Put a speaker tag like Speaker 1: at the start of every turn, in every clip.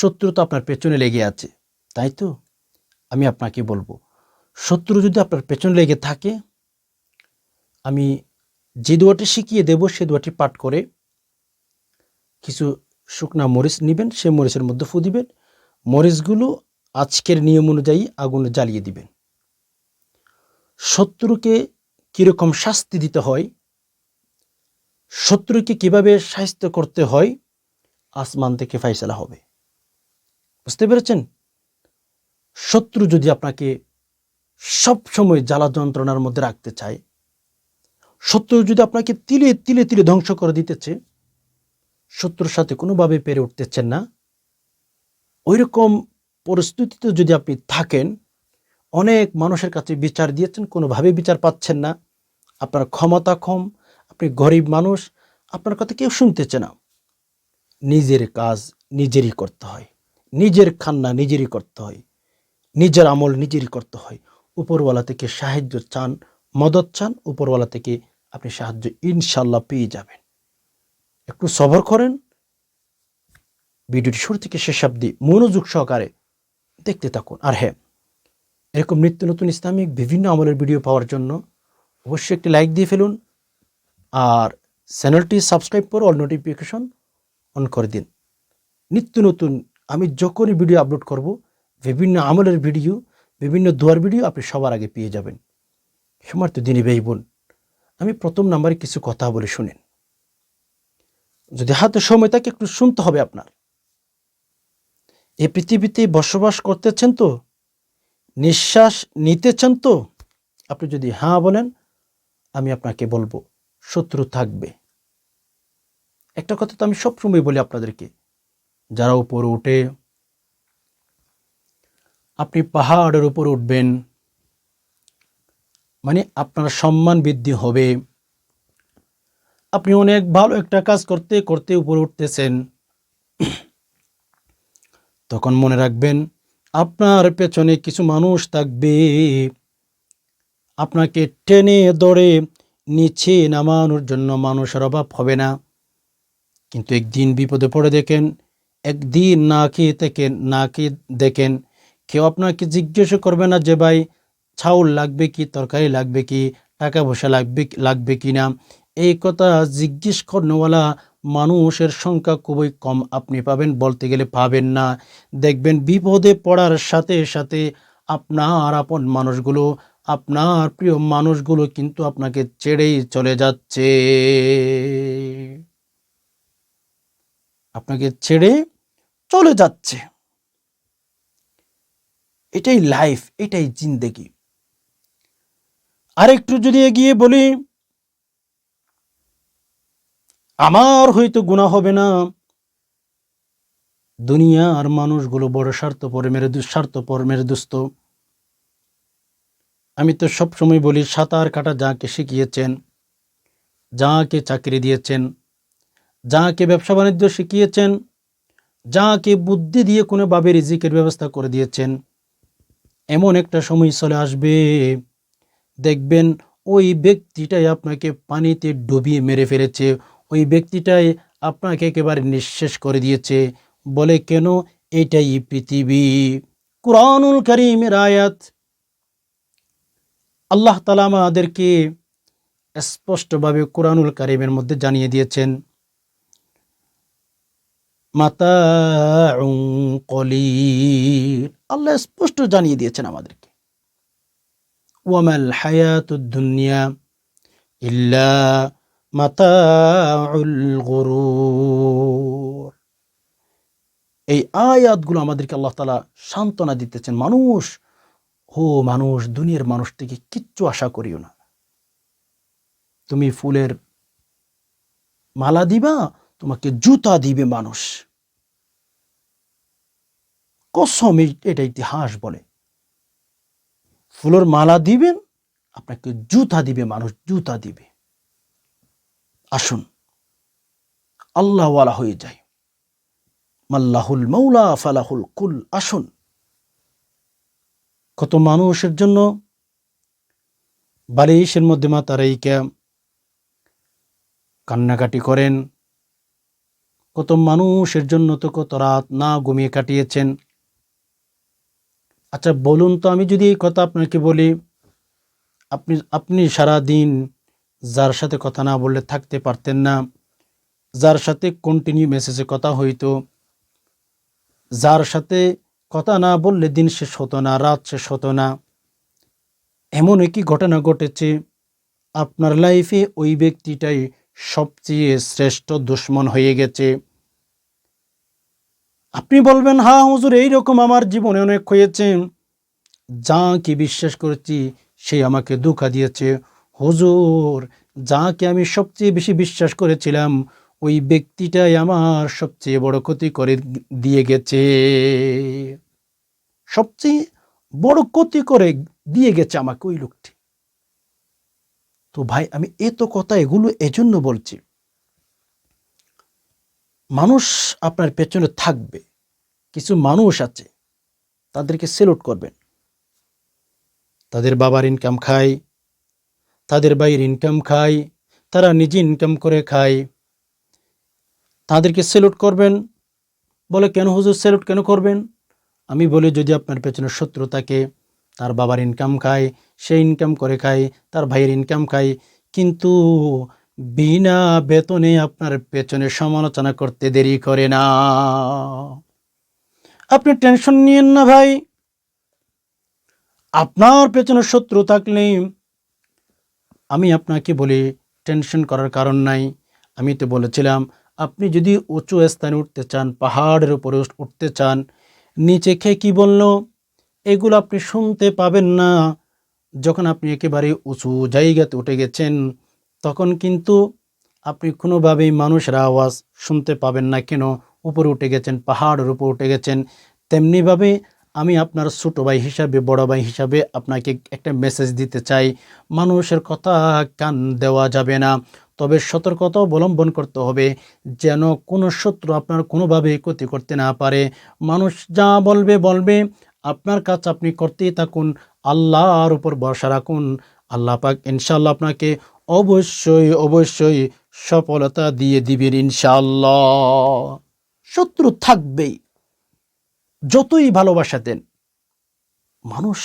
Speaker 1: শত্রু তো আপনার পেছনে লেগে আছে, তাই তো? আমি আপনাকে বলব, শত্রু যদি আপনার পেছনে লেগে থাকে, আমি যে দোয়াটি শিখিয়ে দেব, সে দোয়াটি পাঠ করে কিছু শুকনা মরিচ নেবেন, সে মরিচের মধ্যে ফু দিবেন, মরিচগুলো আজকের নিয়ম অনুযায়ী আগুনে জ্বালিয়ে দিবেন। শত্রুকে কীরকম শাস্তি দিতে হয়, শত্রুকে কীভাবে সাহিত্য করতে হয়, আসমান থেকে ফাইসলা হবে। বুঝতে পেরেছেন? শত্রু যদি আপনাকে সব সময় জ্বালা যন্ত্রণার মধ্যে রাখতে চায়, শত্রু যদি আপনাকে তিলে তিলে তিলে ধ্বংস করে দিতেছে, শত্রুর সাথে কোনোভাবে পেরে উঠতেছেন না, ওইরকম পরিস্থিতিতে যদি আপনি থাকেন, অনেক মানুষের কাছে বিচার দিয়েছেন, কোনোভাবে বিচার পাচ্ছেন না, আপনার ক্ষমতা কম, আপনি গরিব মানুষ, আপনার কথা কেউ শুনতেছে না। নিজের কাজ নিজেরই করতে হয়। নিজের খান্না নিজেরই করতে হয়। নিজের আমল নিজেরই করতে হয়। উপরওয়ালা থেকে সাহায্য চান, মদত চান, উপরওয়ালা থেকে আপনি সাহায্য ইনশাল্লাহ পেয়ে যাবেন। একটু সবর করেন। ভিডিওটি শুরু থেকে শেষ অব্দি মনোযোগ সহকারে দেখতে থাকুন। আর হ্যাঁ এরকম নিত্য নতুন ইসলামিক বিভিন্ন আমলের ভিডিও পাওয়ার জন্য অবশ্যই একটি লাইক দিয়ে ফেলুন। আর চ্যানেলটি সাবস্ক্রাইব করে অল নোটিফিকেশন অন করে দিন। নিত্য নতুন আমি যখনই ভিডিও আপলোড করব, বিভিন্ন আমলের ভিডিও বিভিন্ন দোয়ার ভিডিও আপনি সবার আগে পেয়ে যাবেন। সমার্থ দিনী ভাই বোন, আমি প্রথম নাম্বারে কিছু কথা বলে শুনেন। যদি হাতে সময় থাকে, একটু শুনতে হবে আপনার। এই পৃথিবীতে বসবাস করতেছেন তো, নিঃশ্বাস নিতেছেন তো, আপনি যদি হ্যাঁ বলেন, আমি আপনাকে বলব, শত্রু থাকবে। একটা কথা তো আমি সবসময় বলি আপনাদেরকে যারা উপর উঠে আপনি পাহাড়ের উপর উঠবেন মানে আপনার সম্মান বৃদ্ধি হবে। আপনি অনেক ভালো একটা কাজ করতে করতে উপরে উঠতেছেন। তখন মনে রাখবেন, আপনার পেছনে কিছু মানুষ থাকবে। আপনাকে টেনে দৌড়ে নিচে নামানোর জন্য মানুষের অভাব হবে না। কিন্তু একদিন বিপদে পড়ে দেখেন একদিন না খেয়ে দেখেন না খেয়ে দেখেন, কেউ আপনাকে জিজ্ঞেস করবে না যে, ভাই ছাউল লাগবে কি? তরকারি লাগবে কি? টাকা পয়সা লাগবে লাগবে কি না? এই কথা জিজ্ঞেস করনেওয়ালা মানুষের সংখ্যা খুবই কম। আপনি পাবেন বলতে গেলে পাবেন না। দেখবেন বিপদে পড়ার সাথে সাথে আপনার আপন মানুষগুলো, আপনার প্রিয় মানুষগুলো কিন্তু আপনাকে ছেড়েই চলে যাচ্ছে। আপনাকে ছেড়ে চলে যাচ্ছে। এটাই লাইফ এটাই জিন্দেগি। আরেকটু যদি এগিয়ে বলি, আমার হয়তো গুণা হবে না। দুনিয়া আর মানুষগুলো বড় স্বার্থপর, মেরে স্বার্থপর, মেরে দুস্থ। আমি তো সবসময় বলি, সাঁতার কাটা যাকে শিখিয়েছেন, যাকে চাকরি দিয়েছেন যাকে ব্যবসা বাণিজ্য শিখিয়েছেন, যাকে বুদ্ধি দিয়ে কোনোভাবে রিজিকের ব্যবস্থা করে দিয়েছেন, এমন একটা সময় চলে আসবে। দেখবেন ওই ব্যক্তিটাই আপনাকে পানিতে ডুবিয়ে মেরে ফেলেছে, ওই ব্যক্তিটাই আপনাকে একেবারে নিঃশেষ করে দিয়েছে। বলে কেন? এটাই পৃথিবী। কোরআনুল করিমের আয়াত। আল্লাহ তালা আমাদেরকে স্পষ্টভাবে কোরআনুল কারিমের মধ্যে জানিয়ে দিয়েছেন আল্লাহ স্পষ্ট জানিয়ে দিয়েছেন আমাদেরকে। ওয়ামাল হায়াতুদ দুনিয়া ইল্লা মাতাউল এই আয়াতগুলো আমাদেরকে আল্লাহ তালা সান্ত্বনা দিতেছেন, মানুষ হো মানুষ, দুনিয়ার মানুষ থেকে কিচ্ছু আশা করিও না। তুমি ফুলের মালা দিবা তোমাকে জুতা দিবে মানুষ। কসম এটা ইতিহাস বলে। ফুলের মালা দিবেন, আপনাকে জুতা দিবে মানুষ, জুতা দিবে। আসুন, আল্লাহওয়ালা হয়ে যায় মাল্লাহুল মৌলা ফালাহুল কুল, আসুন। কত মানুষের জন্য বালিশের মধ্যে মাতারাইকা কান্নাকাটি করেন কত মানুষের জন্য তো কত রাত না ঘুমিয়ে কাটিয়েছেন। আচ্ছা বলুন তো আমি যদি এই কথা আপনাকে বলি, আপনি আপনি সারা দিন যার সাথে কথা না বললে থাকতে পারতেন না, যার সাথে কন্টিনিউ মেসেজে কথা হইতো, যার সাথে কথা না বললে দিন শেষ হতো না, রাত শেষ হতো না। এমন একই ঘটনা ঘটেছে, আপনার লাইফে ওই ব্যক্তিটাই সবচেয়ে শ্রেষ্ঠ দুশ্মন হয়ে গেছে। আপনি বলবেন, হা, হুজুর, এইরকম আমার জীবনে অনেক হয়েছে। যা কি বিশ্বাস করেছি, সে আমাকে দুঃখা দিয়েছে। হুজুর যাকে আমি সবচেয়ে বেশি বিশ্বাস করেছিলাম, ওই ব্যক্তিটাই আমার সবচেয়ে বড় ক্ষতি করে দিয়ে গেছে। সবচেয়ে বড় ক্ষতি করে দিয়ে গেছে আমাকে ওই লোকটি। তো ভাই, আমি এত কথা এগুলো এজন্য বলছি। মানুষ আপনার পেছনে থাকবে। কিছু মানুষ আছে, তাদেরকে সেলুট করবেন। তাদের বাবার ইনকাম খায়, তাদের ভাইয়ের ইনকাম খায়, তারা নিজে ইনকাম করে খায়। তাদেরকে সেলুট করবেন। বলে, কেন হুজুর সেলুট কেন করবেন? আমি বলি, যদি আপনার পেছনে শত্রু থাকে তার বাবার ইনকাম খায়, সে ইনকাম করে খায়, তার ভাইয়ের ইনকাম খায়। কিন্তু বিনা বেতনে আপনার পেছনে সমালোচনা করতে দেরি করে না। আপনি টেনশন নিয়েন না ভাই। আপনার পেছনে শত্রু থাকলে আমি আপনাকে বলি টেনশন করার কারণ নাই। আমি তো বলেছিলাম, আপনি যদি উঁচু স্থানে উঠতে চান, পাহাড়ের উপরে উঠতে চান, নিচে খেয়ে কি বলল? এগুলো আপনি শুনতে পাবেন না। যখন আপনি একেবারে উঁচু জায়গাতে উঠে গেছেন, তখন কিন্তু আপনি কোনোভাবেই মানুষের আওয়াজ শুনতে পাবেন না কেন? উপরে উঠে গেছেন, পাহাড়ের উপর উঠে গেছেন। তেমনিভাবে আমি আপনার ছোট ভাই হিসাবে, বড় ভাই হিসাবে আপনাকে একটা মেসেজ দিতে চাই। মানুষের কথা কান দেওয়া যাবে না। তবে সতর্কতা অবলম্বন করতে হবে যেন কোনো শত্রু আপনার কোনোভাবেই ক্ষতি করতে না পারে। মানুষ যা বলবে বলবে। আপনার কাজ আপনি করতেই থাকুন, আল্লাহর উপর ভরসা রাখুন। আল্লাহ পাক ইনশাল্লাহ আপনাকে অবশ্যই অবশ্যই সফলতা দিয়ে দিবেন ইনশাল্লাহ শত্রু থাকবেই, যতই ভালোবাসা দেন। মানুষ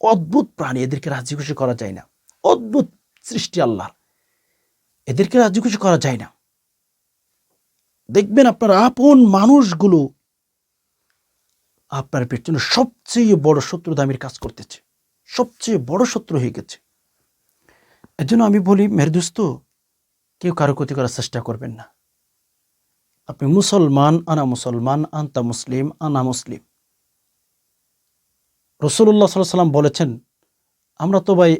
Speaker 1: অদ্ভুত প্রাণী, এদেরকে রাজি খুশি করা যায় না। অদ্ভুত সৃষ্টি আল্লাহর, এদেরকে রাজি খুশি করা যায় না। দেখবেন আপনার আপন মানুষগুলো আপনার পেছনে সবচেয়ে বড় শত্রু দামের কাজ করতেছে। সবচেয়ে বড় শত্রু হয়ে গেছে। এর জন্য আমি বলি মেরদুস্ত কেউ কারও ক্ষতি করার চেষ্টা করবেন না। আপনি মুসলমান, আনা মুসলমান, আন্তা মুসলিম, আনা মুসলিম। রসুল্লাহ সাল্লাম বলেছেন, আমরা তো ভাই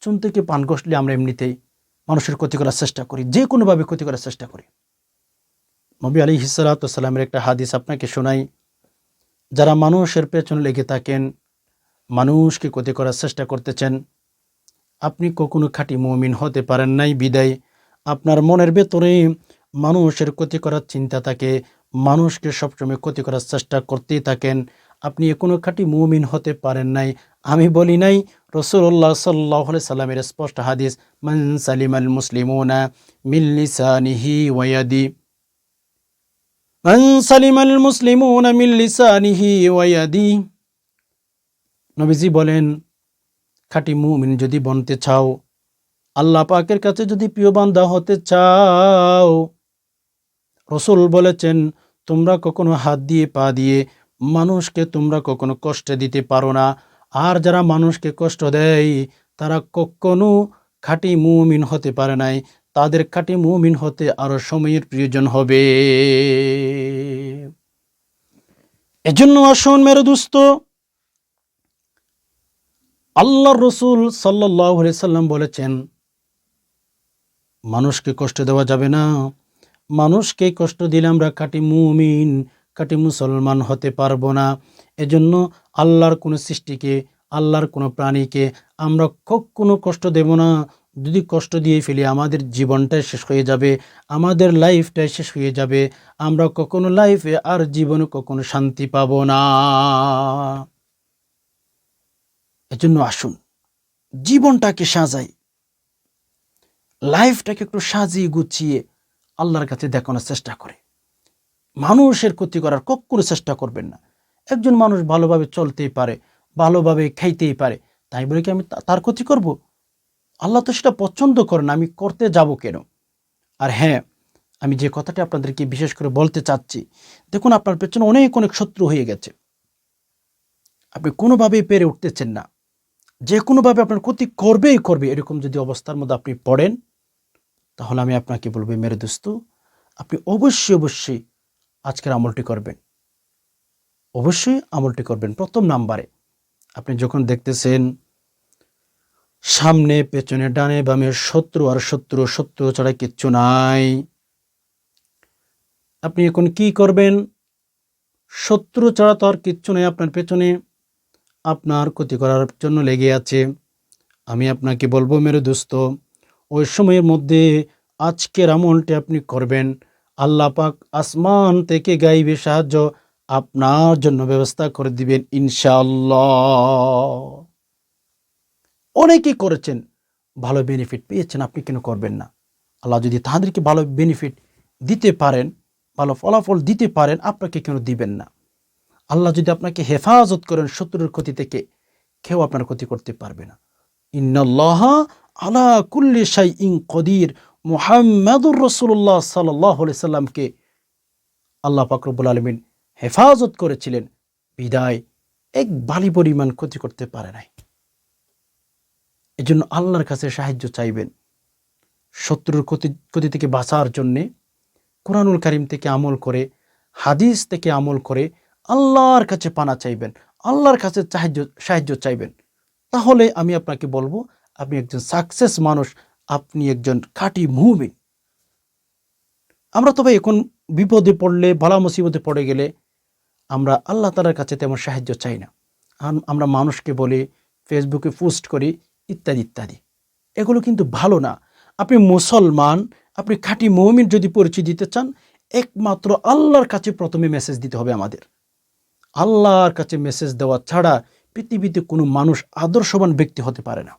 Speaker 1: চুন থেকে পান কষলে আমরা এমনিতেই মানুষের ক্ষতি করার চেষ্টা করি যে কোনোভাবে ক্ষতি করার চেষ্টা করি। নবী আলী হিসালাতামের একটা হাদিস আপনাকে শোনাই। যারা মানুষের পেছনে লেগে থাকেন, মানুষকে ক্ষতি করার চেষ্টা করতেছেন, আপনি কখনো খাঁটি মমিন হতে পারেন নাই, বিদায়। আপনার মনের ভেতরে মানুষের ক্ষতি করার চিন্তা থাকে, মানুষকে সবসময় ক্ষতি করার চেষ্টা করতেই থাকেন। আপনি কোনো খাঁটি মুমিন হতে পারেন নাই। আমি বলি নাই রসুল্লাহ সাল্লাহ সাল্লামের স্পষ্ট হাদিস, মান সালিম আল মুসলিমুনা মিল্লিসানিহি ওয়াদি মান সালিম আল মুসলিমুনা মিল্লিসানিহি ওয়াদি নবীজি বলেন, খাঁটি মুমিন যদি বনতে চাও, আল্লাহ পাকের কাছে যদি প্রিয় বান্দা হতে চাও, রসুল বলেছেন, তোমরা কখনো হাত দিয়ে পা দিয়ে মানুষকে তোমরা কখনো কষ্ট দিতে পারো না। আর যারা মানুষকে কষ্ট দেয়, তারা কখনো খাঁটি মুমিন হতে পারে নাই। তাদের খাঁটি মুমিন হতে আরও সময়ের প্রয়োজন হবে। এজন্য আসুন মেরে দুস্থ আল্লাহ রসুল সাল্লাহ সাল্লাম বলেছেন, মানুষকে কষ্ট দেওয়া যাবে না। মানুষকে কষ্ট দিলে আমরা কাটি মুমিন কাটি মুসলমান হতে পারব না। এজন্য আল্লাহর কোনো সৃষ্টিকে, আল্লাহর কোনো প্রাণীকে আমরা কখনো কষ্ট দেব না। যদি কষ্ট দিয়ে ফেলি, আমাদের জীবনটাই শেষ হয়ে যাবে, আমাদের লাইফটাই শেষ হয়ে যাবে, আমরা কখনো লাইফে আর জীবনে কখনো শান্তি পাব না। এজন্য আসুন, জীবনটাকে সাজাই লাইফটাকে একটু সাজিয়ে গুছিয়ে আল্লাহর কাছে দেখানোর চেষ্টা করে। মানুষের ক্ষতি করার কখনো চেষ্টা করবেন না। একজন মানুষ ভালোভাবে চলতেই পারে, ভালোভাবে খাইতেই পারে, তাই বলে কি আমি তার ক্ষতি করব? আল্লাহ তো সেটা পছন্দ করেন আমি করতে যাব কেন? আর হ্যাঁ আমি যে কথাটি আপনাদেরকে বিশেষ করে বলতে চাচ্ছি, দেখুন আপনার পেছনে অনেক অনেক শত্রু হয়ে গেছে। আপনি কোনোভাবেই পেরে উঠতেছেন না। যে কোনোভাবে আপনার ক্ষতি করবেই করবে, এরকম যদি অবস্থার মধ্যে আপনি পড়েন, তাহলে আমি আপনাকে বলব, মেরে দোস্ত, আপনি অবশ্যই অবশ্যই আজকের আমলটি করবেন। অবশ্যই আমলটি করবেন প্রথম নাম্বারে। আপনি যখন দেখতেছেন সামনে, পেছনে, ডানে, বামে, শত্রু আর শত্রু শত্রু ছাড়া কিচ্ছু নাই। আপনি এখন কি করবেন? শত্রু ছাড়া তো আর কিচ্ছু নেই আপনার পেছনে। আপনার ক্ষতি করার জন্য লেগে আছে। আমি আপনাকে বলব, মেরে দোস্ত, ওই সময়ের মধ্যে আজকের আমলটি আপনি করবেন। আল্লাহ পাক আসমান থেকে গাইবে সাহায্য আপনার জন্য ব্যবস্থা করে দিবেন ইনশাআল্লাহ। অনেকেই করেছেন, ভালো বেনিফিট পেয়েছেন, আপনি কেন করবেন না? আল্লাহ যদি তাদেরকে ভালো বেনিফিট দিতে পারেন, ভালো ফলাফল দিতে পারেন, আপনাকে কেন দিবেন না? আল্লাহ যদি আপনাকে হেফাজত করেন শত্রুর ক্ষতি থেকে, কেউ আপনার ক্ষতি করতে পারবে না। ইন্নাল্লাহ আলা কুল্লি শাই ইং কদির। মুহাম্মাদুর রসুল্লাহ সাল্লাহ সাল্লামকে আল্লাহ ফাকরবুল আলমিন হেফাজত করেছিলেন। বিদায়, এক বালি পরিমাণ ক্ষতি করতে পারে নাই। এজন্য আল্লাহর কাছে সাহায্য চাইবেন। শত্রুর ক্ষতি ক্ষতি থেকে বাঁচার জন্যে কোরআনুল কারিম থেকে আমল করে, হাদিস থেকে আমল করে আল্লাহর কাছে পানা চাইবেন, আল্লাহর কাছে সাহায্য সাহায্য চাইবেন। তাহলে আমি আপনাকে বলব, আপনি একজন সাকসেস মানুষ, আপনি একজন খাঁটি মুমিন। আমরা তবে এখন বিপদে পড়লে, বালা মুসিবতে পড়ে গেলে আমরা আল্লাহ তালার কাছে তেমন সাহায্য চাই না। আমরা মানুষকে বলি ফেসবুকে পোস্ট করি ইত্যাদি ইত্যাদি। এগুলো কিন্তু ভালো না। আপনি মুসলমান, আপনি খাঁটি মৌমিন যদি পরিচয় দিতে চান, একমাত্র আল্লাহর কাছে প্রথমে মেসেজ দিতে হবে আমাদের। আল্লাহর কাছে মেসেজ দেওয়া ছাড়া পৃথিবীতে কোনো মানুষ আদর্শবান ব্যক্তি হতে পারে না।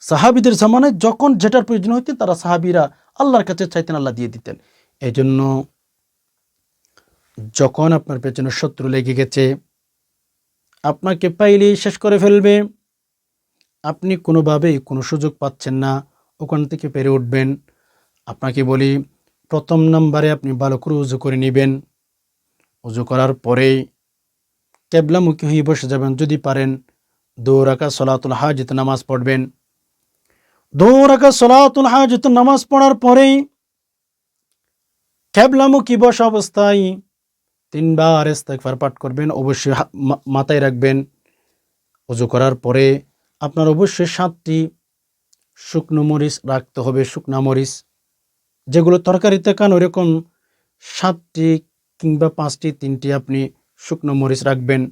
Speaker 1: সাহাবিদের জামানায় যখন যেটার প্রয়োজন হইতে, তারা সাহাবিরা আল্লাহর কাছে চাইতেন আল্লাহ দিয়ে দিতেন। এই জন্য যখন আপনার পেছনে শত্রু লেগে গেছে আপনাকে পাইলেই শেষ করে ফেলবে। আপনি কোনোভাবেই কোনো সুযোগ পাচ্ছেন না। ওখান থেকে পেরে উঠবেন। আপনাকে বলি, প্রথম নাম্বারে আপনি ভালো করে উজু করে নেবেন। উজু করার পরেই কেবলামুখী হয়ে বসে যাবেন যদি পারেন। দু রাকা সলাতুল হাজত নামাজ পড়বেন। দু রাকা সলাতুল হাজত নামাজ পড়ার পরেই কেবলামুখী বসা অবস্থায় তিনবার ইস্তেগফার পাঠ করবেন, অবশ্যই মাথায় রাখবেন। উজু করার পরে আপনার অবশ্যই সাতটি শুকনো মরিচ রাখতে হবে, শুকনা মরিচ। যেগুলো তরকারিতে কান ওরকম সাতটি কিংবা পাঁচটি, তিনটি আপনি শুকনো মরিচ রাখবেন,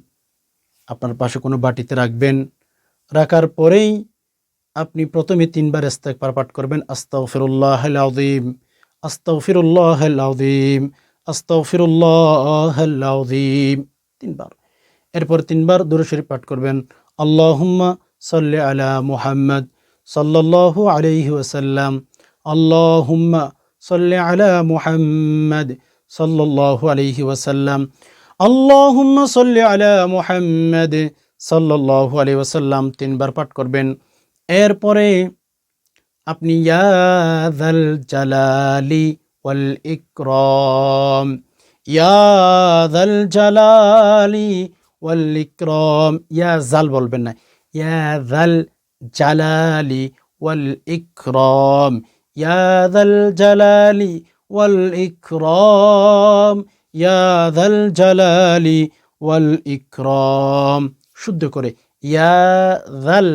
Speaker 1: আপনার পাশে কোনো বাটিতে রাখবেন। রাখার পরেই আপনি প্রথমে তিনবার ইস্তেগফার পাঠ করবেন আযীম আস্তাগফিরুল্লাহ আযীম আস্তাগফিরুল্লাহ আযীম তিনবার। এরপর তিনবার দরুদ পাঠ করবেন। আল্লাহুম্মা সাল্লি আলা মুহাম্মদ সাল্লাল্লাহু আলাইহি ওয়াসাল্লাম। আল্লাহুম্মা সাল্লি আলা মুহাম্মদ সাল্লাল্লাহু আলাইহি ওয়াসাল্লাম। আল্লাহুম্মা সাল্লি আলা মুহাম্মদ সাল্লাল্লাহু আলাইহি ওয়াসাল্লাম। তিনবার পাঠ করবেন। এরপরে আপনি ইয়াদাল জালালি ইকরাম ইয়াদাল জালালি ওয়াল ইকরাম ইয়া জাল বলবেন না ইয়াদাল জালালি ওয়াল ইকরাম ইয়াদাল জালালি ওয়াল ইকরাম ইয়াদাল জালালি ওয়াল ইকরাম শুদ্ধ করে ইয়াদাল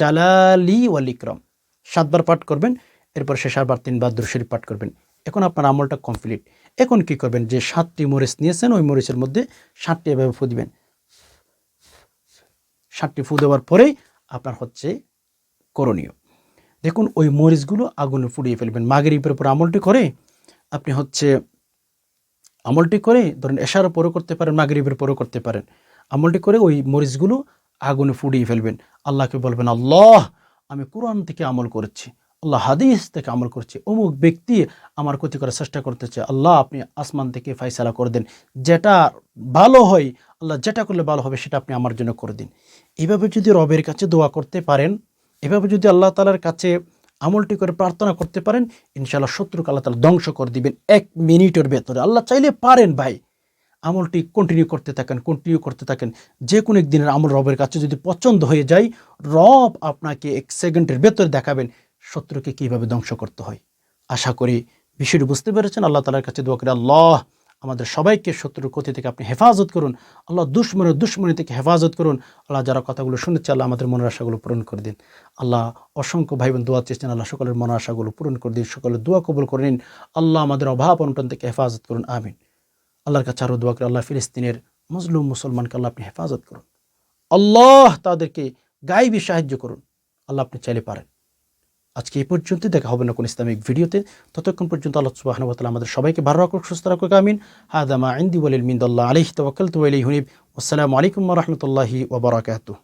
Speaker 1: জালালি ওয়াল ইকরাম সাতবার পাঠ করবেন, এরপর শেষারবার তিনবার দুরশরীফ পাঠ করবেন। এখন আপনার আমলটা কমপ্লিট এখন কি করবেন? যে সাতটি মরিচ নিয়েছেন, ওই মরিচের মধ্যে সাতটি এভাবে ফু দিবেন। সাতটি ফু দেওয়ার পরেই আপনার হচ্ছে করণীয়। দেখুন, ওই মরিচগুলো আগুনে পুড়িয়ে ফেলবেন। মাগরিবের উপর আমলটি করে আপনি হচ্ছে আমলটি করে ধরেন এশার পরও করতে পারেন, মাগরিবের পরও করতে পারেন। আমলটি করে ওই মরিচগুলো আগুনে ফুটিয়ে ফেলবেন। আল্লাহকে বলবেন, আল্লাহ, আমি কোরআন থেকে আমল করেছি। আল্লাহ হাদিস থেকে আমল করছে, অমুক ব্যক্তি আমার ক্ষতি করার চেষ্টা করতেছে, আল্লাহ আপনি আসমান থেকে ফাইসালা করে দেন। যেটা ভালো হয়, আল্লাহ যেটা করলে ভালো হবে সেটা আপনি আমার জন্য করে দিন। এভাবে যদি রবের কাছে দোয়া করতে পারেন, এভাবে যদি আল্লাহ তালার কাছে আমলটি করে প্রার্থনা করতে পারেন, ইনশাআল্লাহ শত্রুকে আল্লাহ তালা ধ্বংস করে দিবেন এক মিনিটের ভেতরে। আল্লাহ চাইলে পারেন ভাই, আমলটি কন্টিনিউ করতে থাকেন কন্টিনিউ করতে থাকেন। যে কোনো একদিনের আমল রবের কাছে যদি পছন্দ হয়ে যায়, রব আপনাকে এক সেকেন্ডের ভেতরে দেখাবেন শত্রুকে কীভাবে ধ্বংস করতে হয়? আশা করি বিষয়টি বুঝতে পেরেছেন। আল্লাহ তালার কাছে দোয়া করে, আল্লাহ আমাদের সবাইকে শত্রুর ক্ষতি থেকে আপনি হেফাজত করুন। আল্লাহ দুশ্মনের দুশ্মনী থেকে হেফাজত করুন। আল্লাহ যারা কথাগুলো শুনেছে, আল্লাহ আমাদের মনের আশাগুলো পূরণ করে দিন। আল্লাহ অসংখ্য ভাই বোন দোয়া চেয়েছেন, আল্লাহ সকলের মনের আশাগুলো পূরণ করে দিন। সকলের দোয়া কবুল করে নিন। আল্লাহ আমাদের অভাব অনটন থেকে হেফাজত করুন। আমিন। আল্লাহর কাছে আরও দোয়া করে, আল্লাহ ফিলিস্তিনের মুসলিম মুসলমানকে আল্লাহ আপনি হেফাজত করুন। আল্লাহ তাদেরকে গাইবি সাহায্য করুন। আল্লাহ আপনি চাইলে পারেন। আজকে এই পর্যন্ত, দেখা হবে না কোন ইসলামিক ভিডিওতে। ততক্ষণ পর্যন্ত আল্লাহ সুবাহ আমাদের সবাইকে ভালো রাখুক, সুস্থ রাখুক, আমিন। হাদামা আইন্দি ওয়ালিল মিন্দাল্লাহ আলহি তবাকাল আলাইহি হুনিব। আসসালামু আলাইকুম রহমতুল্লাহি ওবরাকাতু